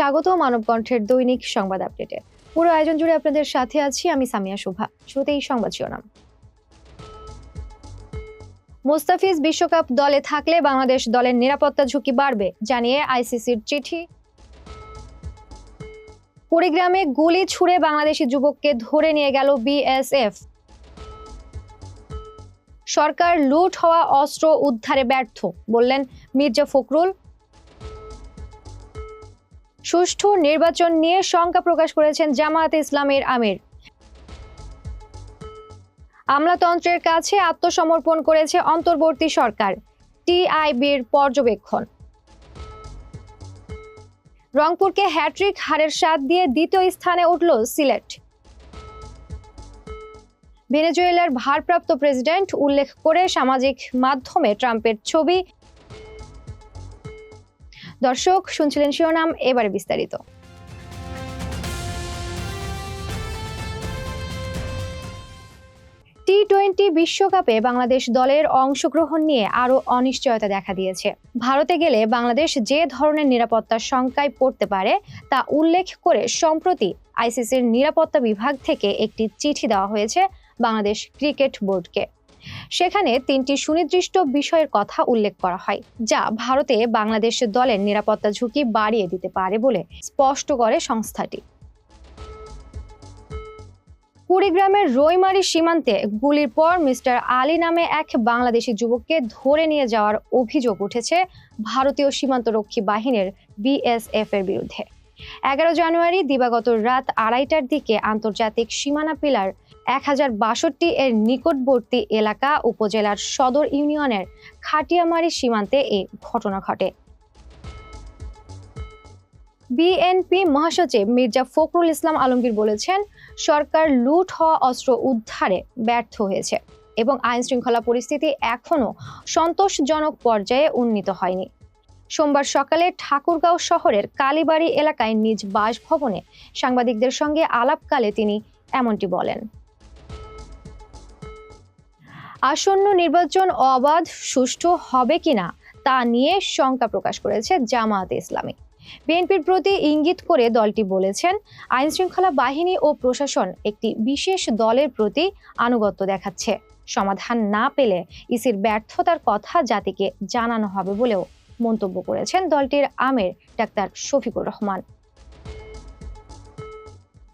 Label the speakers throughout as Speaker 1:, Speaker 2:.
Speaker 1: স্বাগত মানবকণ্ঠের দৈনিক সংবাদ আপডেটে। পুরো আয়োজন জুড়ে আপনাদের সাথে আছি আমি সামিয়া শোভা। শুরুতেই সংবাদ শিরোনাম। মুস্তাফিজ বিশ্বকাপ দলে থাকলে বাংলাদেশ দলের নিরাপত্তা ঝুঁকি বাড়বে, জানিয়ে আইসিসির চিঠি। কুড়িগ্রামে গুলি ছুড়ে বাংলাদেশি যুবককে ধরে নিয়ে গেল বিএসএফ। সরকার লুট হওয়া অস্ত্র উদ্ধারে ব্যর্থ, বললেন মির্জা ফখরুল সুষ্ঠু নির্বাচন নিয়ে শঙ্কা প্রকাশ করেছেন জামায়াতে ইসলামের আমির। আমলাতন্ত্রের কাছে আত্মসমর্পণ করেছে অন্তর্বর্তী সরকার, টিআইবির পর্যবেক্ষণ। রংপুরকে হ্যাট্রিক হারের স্বাদ দিয়ে দ্বিতীয় স্থানে উঠল সিলেট। ভেনেজুয়েলার ভারপ্রাপ্ত প্রেসিডেন্ট উল্লেখ করে সামাজিক মাধ্যমে ট্রাম্পের ছবি দর্শক, শুনছিলেন শিরোনাম, এবারে বিস্তারিত। টি টোয়েন্টি বিশ্বকাপে বাংলাদেশ দলের অংশগ্রহণ নিয়ে আরও অনিশ্চয়তা দেখা দিয়েছে। ভারতে গেলে বাংলাদেশ যে ধরনের নিরাপত্তার শঙ্কায় পড়তে পারে, তা উল্লেখ করে সম্প্রতি আইসিসির নিরাপত্তা বিভাগ থেকে একটি চিঠি দেওয়া হয়েছে বাংলাদেশ ক্রিকেট বোর্ডকে। সেখানে তিনটি সুনির্দিষ্ট বিষয়ের কথা উল্লেখ করা হয়, যা ভারতে বাংলাদেশ দলের নিরাপত্তা ঝুঁকি বাড়িয়ে দিতে পারে বলে স্পষ্ট করে সংস্থাটি। কুড়িগ্রামের রৈমারি সীমান্তে গুলির পর মিস্টার আলী নামে এক বাংলাদেশি যুবককে ধরে নিয়ে যাওয়ার অভিযোগ উঠেছে ভারতীয় সীমান্তরক্ষী বাহিনীর বিএসএফ এর বিরুদ্ধে। এগারো জানুয়ারি দিবাগত রাত আড়াইটার দিকে আন্তর্জাতিক সীমানা পিলার এক হাজার বাষট্টি এর নিকটবর্তী এলাকা উপজেলার সদর ইউনিয়নের খাটিয়ামারি সীমান্তে এ ঘটনা ঘটে। বিএনপি মহাসচিব মির্জা ফখরুল ইসলাম আলমগীর বলেছেন, সরকার লুট হওয়া অস্ত্র উদ্ধারে ব্যর্থ হয়েছে এবং আইন শৃঙ্খলা পরিস্থিতি এখনও সন্তোষজনক পর্যায়ে উন্নীত হয়নি। সোমবার সকালে ঠাকুরগাঁও শহরের কালীবাড়ি এলাকায় নিজ বাসভবনে সাংবাদিকদের সঙ্গে আলাপকালে তিনি এমনটি বলেন। আসন্ন নির্বাচন অবাধ, সুষ্ঠু হবে কিনা তা নিয়ে শঙ্কা প্রকাশ করেছে জামায়াতে ইসলামী। বিএনপির প্রতি ইঙ্গিত করে দলটি বলেছেন আইন শৃঙ্খলা বাহিনী ও প্রশাসন একটি বিশেষ দলের প্রতি আনুগত্য দেখাচ্ছে। সমাধান না পেলে ইসির ব্যর্থতার কথা জাতিকে জানানো হবে বলেও মন্তব্য করেছেন দলটির আমের ডাক্তার শফিকুর রহমান।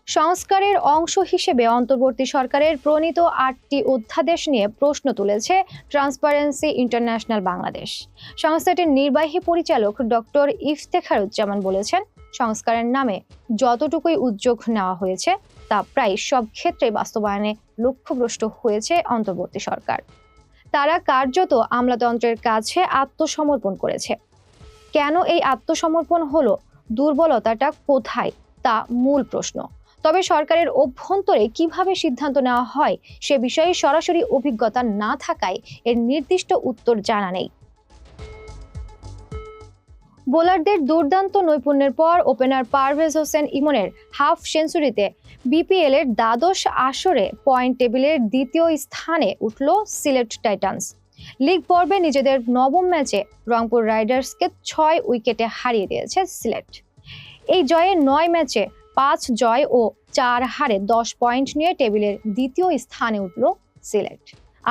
Speaker 1: সংস্কারের অংশ হিসেবে অন্তর্বর্তী সরকারের প্রণীত আটটি অধ্যাদেশ নিয়ে প্রশ্ন তুলেছে ট্রান্সপারেন্সি ইন্টারন্যাশনাল বাংলাদেশ। সংস্থাটির নির্বাহী পরিচালক ডক্টর ইফতেখারুজ্জামান বলেছেন, সংস্কারের নামে যতটুকুই উদ্যোগ নেওয়া হয়েছে, তা প্রায় সব ক্ষেত্রে বাস্তবায়নে লক্ষ্যভ্রষ্ট হয়েছে অন্তর্বর্তী সরকার। তারা কার্যত আমলাতন্ত্রের কাছে আত্মসমর্পণ করেছে। কেন এই আত্মসমর্পণ হলো? দুর্বলতাটা কোথায়? তা মূল প্রশ্ন। তবে সরকারের অভ্যন্তরে কীভাবে সিদ্ধান্ত নেওয়া হয় সে বিষয়ে সরাসরি অভিজ্ঞতা না থাকায় এর নির্দিষ্ট উত্তর জানা নেই। বোলারদের দুর্দান্ত নৈপুণ্যের পর ওপেনার পারভেজ হোসেন ইমনের হাফ সেঞ্চুরিতে বিপিএল এর দ্বাদশ আসরে পয়েন্ট টেবিলের দ্বিতীয় স্থানে উঠল সিলেট টাইটান্স। লিগ পর্বে নিজেদের নবম ম্যাচে রংপুর রাইডার্সকে ছয় উইকেটে হারিয়ে দিয়েছে সিলেট। এই জয়ে নয় ম্যাচে পাঁচ জয় ও চার হারে দশ পয়েন্ট নিয়ে টেবিলের দ্বিতীয় স্থানে উঠল সিলেট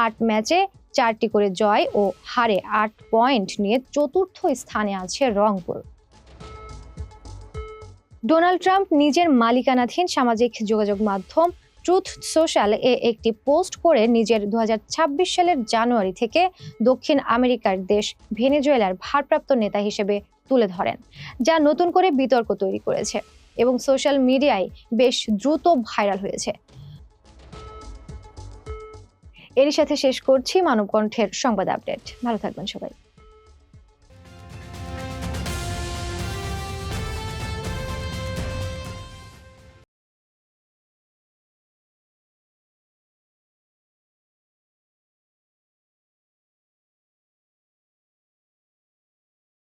Speaker 1: আট ম্যাচে চারটি করে জয় ও হারে আট পয়েন্ট নিয়ে চতুর্থ স্থানে আছে রংপুর। ডোনাল্ড ট্রাম্প নিজের মালিকানাধীন সামাজিক যোগাযোগ মাধ্যম ট্রুথ সোশ্যাল এ একটি পোস্ট করে নিজের দু হাজার ছাব্বিশ সালের জানুয়ারি থেকে দক্ষিণ আমেরিকার দেশ ভেনেজুয়েলার ভারপ্রাপ্ত নেতা হিসেবে তুলে ধরেন, যা নতুন করে বিতর্ক তৈরি করেছে। এবং সোশ্যাল মিডিয়ায় বেশ দ্রুত ভাইরাল হয়েছে। এরই সাথে শেষ করছি মানবকণ্ঠের সংবাদ আপডেট। ভালো থাকবেন সবাই।